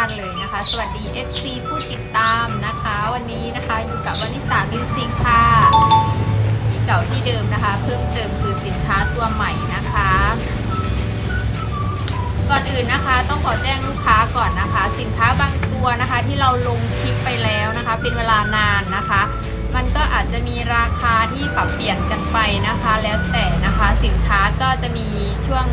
ท่านเลยนะคะ สวัสดี FC ผู้ติดตามนะคะ วันนี้นะคะอยู่กับวันนิสามิวสิกค่ะที่เก่าที่เดิมนะคะ เพิ่มเติมคือสินค้าตัวใหม่นะคะ ก่อนอื่นนะคะ ต้องขอแจ้งลูกค้าก่อนนะคะ สินค้าบางตัวนะคะ ที่เราลงคลิปไปแล้วนะคะ เป็นเวลานานนะคะ มันก็อาจจะมีราคาที่ปรับเปลี่ยนกันไปนะคะ แล้วแต่นะคะสินค้าก็จะมีช่วง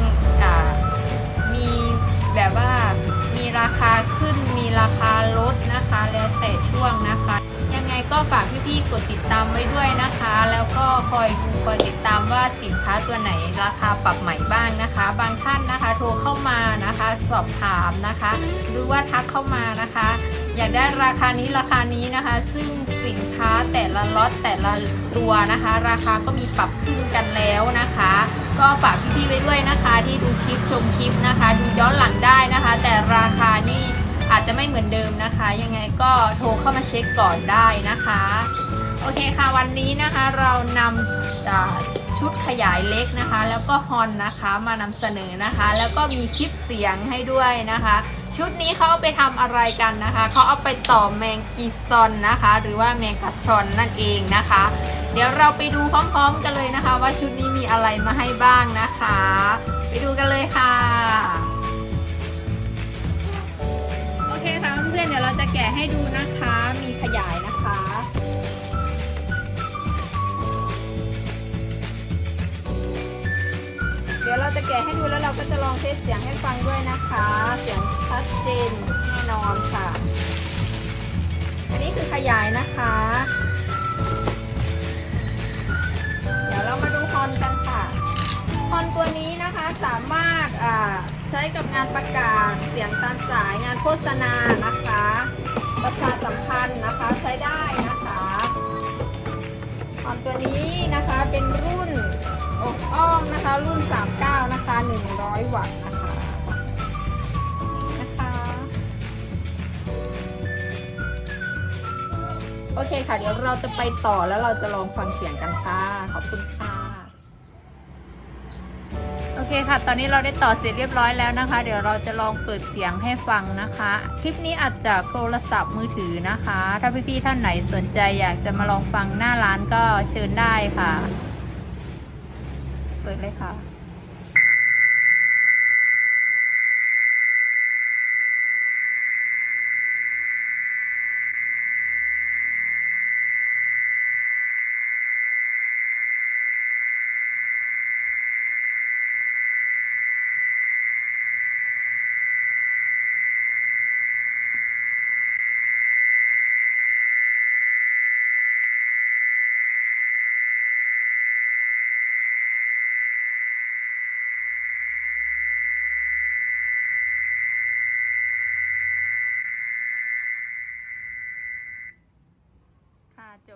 ก็ฝากพี่ๆกดติดตามไว้ด้วยนะคะ แล้วก็คอยดูคอยติดตามว่าสินค้าตัวไหนราคาปรับใหม่บ้างนะคะ บางท่านนะคะโทรเข้ามานะคะ สอบถามนะคะ หรือว่าทักเข้ามานะคะ อยากได้ราคานี้ราคานี้นะคะ ซึ่งสินค้าแต่ละล็อตแต่ละตัวนะคะ ราคาก็มีปรับขึ้นกันแล้วนะคะ ก็ฝากพี่ๆไว้ด้วยนะคะ ที่ดูคลิปชมคลิปนะคะ ดูย้อนหลังได้นะคะ แต่ราคานี่ อาจจะไม่เหมือนเดิมนะคะ ยังไงก็โทรเข้ามาเช็คก่อนได้นะคะ โอเคค่ะวันนี้นะคะเรานำชุดขยายเล็กนะคะ แล้วก็ฮอนนะคะมานำเสนอนะคะ แล้วก็มีคลิปเสียงให้ด้วยนะคะ ชุดนี้เขาเอาไปทำอะไรกันนะคะเขาเอาไปต่อแมงกีซอนนะคะ หรือว่าแมงกะชอนนั่นเองนะคะ เดี๋ยวเราไปดูพร้อมๆกันเลยนะคะ ว่าชุดนี้มีอะไรมาให้บ้างนะคะ ไปดูกันเลยค่ะ ดี๋ยวเราจะแกะให้ดูนะคะ มีขยายนะคะ เดี๋ยวเราจะแกะให้ดูแล้วเราก็จะลองเทสเสียงให้ฟังด้วยนะคะ เสียงชัดเจนแน่นอนค่ะ อันนี้คือขยายนะคะ เดี๋ยวเรามาดูฮอนกันค่ะฮอนตัวนี้นะคะสามารถ ช้กับงานประกาศ เสียงตามสายงานโฆษณานะคะ ประชาสัมพันธ์นะคะใช้ได้นะคะฮอนตัวนี้นะคะเป็นรุ่นอกอ้อมนะคะ รุ่น 39 นะคะ 100 วัตต์นะคะนะคะ โอเคค่ะ เดี๋ยวเราจะไปต่อแล้วเราจะลองฟังเสียงกันค่ะ ขอบคุณค่ะ เคค่ะ ตอนนี้เราได้ต่อเสร็จเรียบร้อยแล้วนะคะ เดี๋ยวเราจะลองเปิดเสียงให้ฟังนะคะ คลิปนี้อาจจะโทรศัพท์มือถือนะคะ ถ้าพี่ๆท่านไหนสนใจอยากจะมาลองฟังหน้าร้านก็เชิญได้ค่ะ เปิดเลยค่ะ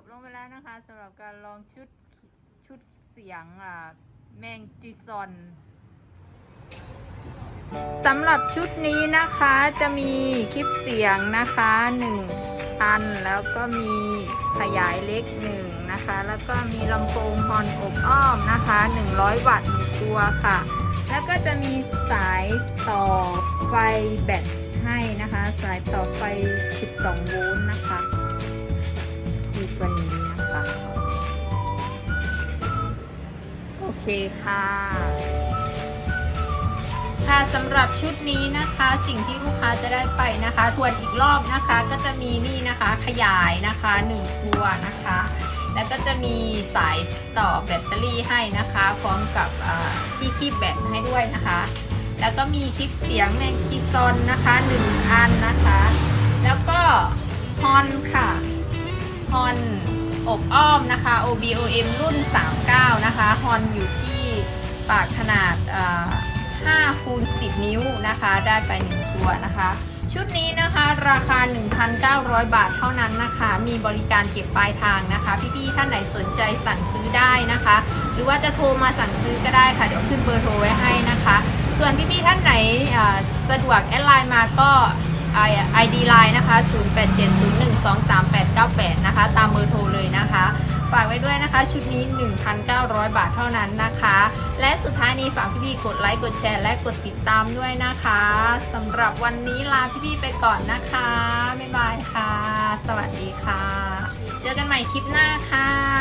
บลงไปแล้วนะคะสำหรับการลองชุดชุดเสียงอ่าแมงจีซอนสำหรับชุดนี้นะคะจะมีคลิปเสียงนะคะ1อันแล้วก็มีขยายเล็ก1นะคะ แล้วก็มีลำโพงฮอนอบอ้อมนะคะ 100 วัตต์หนึ่งตัวค่ะ แล้วก็จะมีสายต่อไฟแบตให้นะคะ สายต่อไฟ 12 โวลต์นะคะ คือตัวนี้นะคะ โอเคค่ะ ค่ะสำหรับชุดนี้นะคะสิ่งที่ลูกค้าจะได้ไปนะคะทวนอีกรอบนะคะก็จะมีนี่นะคะขยายนะคะ1ตัวนะคะ แล้วก็จะมีสายต่อแบตเตอรี่ให้นะคะ พร้อมกับที่คีบแบตให้ด้วยนะคะ แล้วก็มีคลิปเสียงแมงกิซอนนะคะ 1 อันนะคะ แล้วก็ฮอนค่ะ ฮอนอบอ้อมนะคะ OBOM รุ่น 39 นะคะฮอนอยู่ที่ปากขนาดอ่า5คูณ10 นิ้วนะคะ ได้ไป 1 ตัวนะคะ ชุดนี้นะคะราคา 1,900 บาทเท่านั้นนะคะ มีบริการเก็บปลายทางนะคะ พี่ๆท่านไหนสนใจสั่งซื้อได้นะคะ หรือว่าจะโทรมาสั่งซื้อก็ได้ค่ะ เดี๋ยวขึ้นเบอร์โทรไว้ให้นะคะ ส่วนพี่ๆท่านไหนสะดวกแอดไลน์มาก็ ID Line นะคะ 0870123898 นะคะ ตามเบอร์โทรเลยนะคะ ฝากไว้ด้วยนะคะ ชุดนี้ 1,900 บาทเท่านั้นนะคะ และสุดท้ายนี้ฝากพี่ๆกดไลค์กดแชร์และกดติดตามด้วยนะคะสำหรับวันนี้ลาพี่ๆไปก่อนนะคะ บ๊ายบายค่ะ สวัสดีค่ะ เจอกันใหม่คลิปหน้าค่ะ